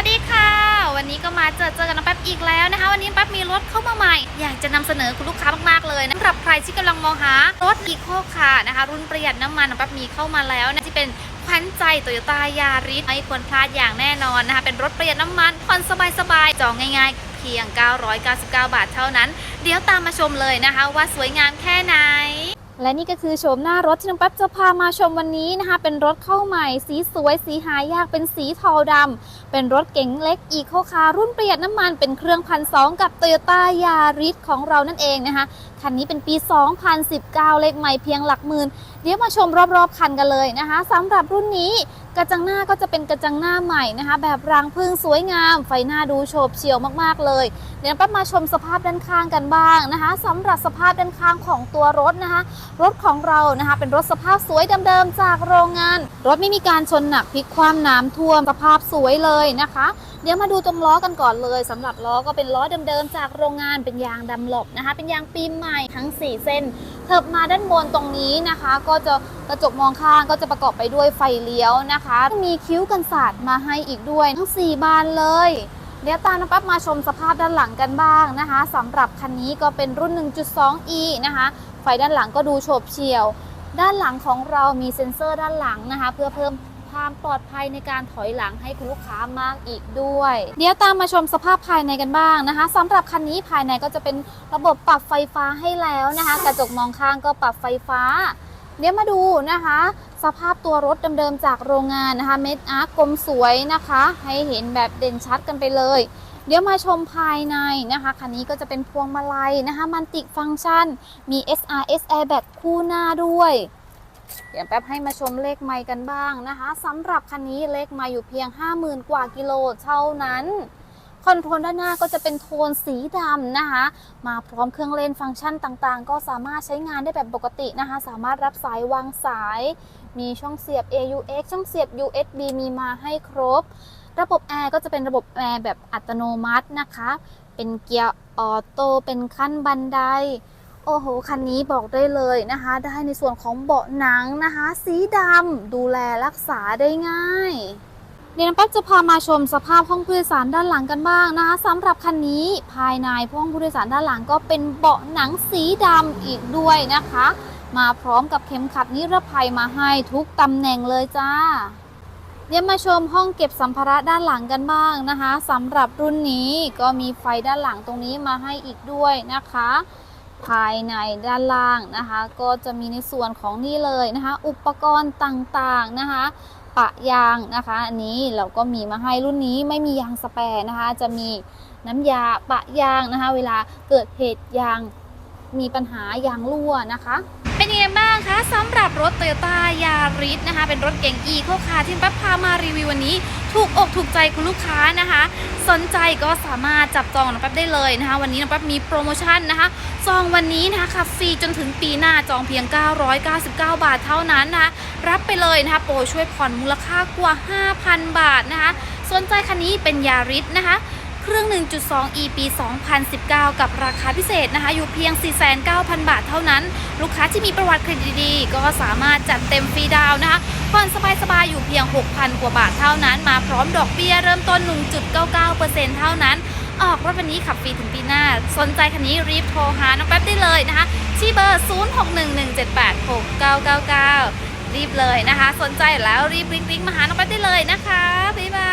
วัสดีค่ะ วันนี้ก็มาเจอเจอกันน้องแป๊บอีกแล้วนะคะ วันนี้แป๊บมีรถเข้ามาใหม่ อยากจะนำเสนอคุณลูกค้ามากๆเลยนะสำหรับใครที่กำลังมองหารถอีโคค่ะนะคะ รุ่นประหยัดน้ำมันน้องแป๊บมีเข้ามาแล้วนะที่เป็นขวัญใจโตโยต้ายาริสไม่ควรพลาดอย่างแน่นอนนะคะ เป็นรถประหยัดน้ำมันผ่อนสบายๆจองง่าย ๆ เพียง 999 บาทเท่านั้น เดี๋ยวตามมาชมเลยนะคะ ว่าสวยงามแค่ไหน และนี่ก็คือโฉมหน้ารถที่น้องแป๊บจะพามาชมวันนี้นะคะ เป็นรถเข้าใหม่ สีสวยสีหายากเป็นสีเทาดำเป็นรถเก๋งเล็กอีโคคารุ่นประหยัดน้ำมันเป็นเครื่องพันสองกับโตโยต้ายาริสของเรานั่นเองนะคะ คันนี้เป็นปี 2019 เลขใหม่เพียงหลักหมื่น เดี๋ยวมาชมรอบๆคันกันเลยนะคะสำหรับรุ่นนี้ กระจังหน้าก็จะเป็นกระจังหน้าใหม่นะคะ แบบรางพึ่งสวยงาม ไฟหน้าดูโฉบเฉี่ยวมากๆเลย เดี๋ยวแป๊บมาชมสภาพด้านข้างกันบ้างนะคะสำหรับสภาพด้านข้างของตัวรถนะคะ รถของเรานะคะ เป็นรถสภาพสวยเดิมๆจากโรงงาน รถไม่มีการชนหนักพลิกคว่ำน้ำท่วมสภาพสวยเลยนะคะ เดี๋ยวมาดูตรงล้อกันก่อนเลยสำหรับล้อก็เป็นล้อเดิมๆจากโรงงานเป็นยางดำหลบนะคะ เป็นยางปีใหม่ทั้ง 4 เส้นเถิบมาด้านบนตรงนี้นะคะ ก็จะกระจกมองข้างก็จะประกอบไปด้วยไฟเลี้ยวนะคะ มีคิ้วกันศาสตร์มาให้อีกด้วยทั้ง 4 บานเลยเดี๋ยวตามนะปั๊บมาชมสภาพด้านหลังกันบ้างนะคะสำหรับคันนี้ก็เป็นรุ่น 1.2e นะคะ ไฟด้านหลังก็ดูโฉบเฉี่ยว ด้านหลังของเรามีเซ็นเซอร์ด้านหลังนะคะ เพื่อเพิ่ม ความปลอดภัยในการถอยหลังให้คุณลูกค้ามากอีกด้วย เดี๋ยวตามมาชมสภาพภายในกันบ้างนะคะสำหรับคันนี้ภายในก็จะเป็นระบบปรับไฟฟ้าให้แล้วนะคะ กระจกมองข้างก็ปรับไฟฟ้า เดี๋ยวมาดูนะคะ สภาพตัวรถเดิมๆจากโรงงานนะคะเม็ดอาร์กกลมสวยนะคะ ให้เห็นแบบเด่นชัดกันไปเลย เดี๋ยวมาชมภายในนะคะคันนี้ก็จะเป็นพวงมาลัยนะคะมันติฟังก์ชัน มี SRS Airbag คู่หน้าด้วย เดี๋ยวแป๊บให้มาชมเลขไมล์กันบ้างนะคะสำหรับคันนี้เลขไมล์อยู่เพียง 50,000 กว่ากิโลเท่านั้นคอนโทรลด้านหน้าก็จะเป็นโทนสีดำนะคะ มาพร้อมเครื่องเล่นฟังก์ชันต่างๆ ก็สามารถใช้งานได้แบบปกตินะคะ สามารถรับสายวางสาย มีช่องเสียบ AUX ช่องเสียบ USB มีมาให้ครบ ระบบแอร์ก็จะเป็นระบบแอร์แบบอัตโนมัตินะคะ เป็นเกียร์ออโต้เป็นขั้นบันได โอ้โห คันนี้บอกได้เลยนะคะ ได้ในส่วนของเบาะหนังนะคะ สีดำดูแลรักษาได้ง่ายเดี๋ยวน้ำปั๊บจะพามาชมสภาพห้องผู้โดยสารด้านหลังกันบ้างนะคะสำหรับคันนี้ภายในห้องผู้โดยสารด้านหลังก็เป็นเบาะหนังสีดำอีกด้วยนะคะ มาพร้อมกับเข็มขัดนิรภัยมาให้ทุกตำแหน่งเลยจ้าเดี๋ยวมาชมห้องเก็บสัมภาระด้านหลังกันบ้างนะคะสำหรับรุ่นนี้ก็มีไฟด้านหลังตรงนี้มาให้อีกด้วยนะคะ ภายในด้านล่างนะคะ ก็จะมีในส่วนของนี่เลยนะคะ อุปกรณ์ต่างๆนะคะปะยางนะคะ อันนี้เราก็มีมาให้รุ่นนี้ไม่มียางสแปร์นะคะ จะมีน้ำยาปะยางนะคะ เวลาเกิดเหตุยางมีปัญหายางรั่วนะคะ เป็นยังไงบ้างคะสำหรับรถ t o y ยต้ายาริสนะคะ เป็นรถเก๋งอีโคคาร์ที่ป๊บพามารีวิววันนี้ ถูกอกถูกใจคุณลูกค้านะคะ สนใจก็สามารถจับจองน้องแป๊บได้เลยนะคะ วันนี้น้องแป๊บมีโปรโมชั่นนะคะจองวันนี้นะคะขับฟรีจนถึงปีหน้าจองเพียง 999 บาทเท่านั้นนะคะรับไปเลยนะคะโปรช่วยผ่อนมูลค่ากว่า 5,000 บาทนะคะ สนใจคันนี้เป็นยาริสนะคะ เครื่อง 1.2 e ปี2019 กับราคาพิเศษนะคะ อยู่เพียง 49,000 บาทเท่านั้น ลูกค้าที่มีประวัติเครดิตดีก็สามารถจัดเต็มฟรีดาวนะคะผ่อนสบายๆ อยู่เพียง 6,000 กว่าบาทเท่านั้น มาพร้อมดอกเบี้ยเริ่มต้น 1.99%เท่านั้น ออกรถวันนี้ขับฟรีถึงปีหน้า สนใจคันนี้รีบโทรหาน้องแป๊บได้เลยนะคะ ที่เบอร์ 0611786999 รีบเลยนะคะ สนใจแล้วรีบริงๆมาหาน้องแป๊บได้เลยนะคะบ๊ายบาย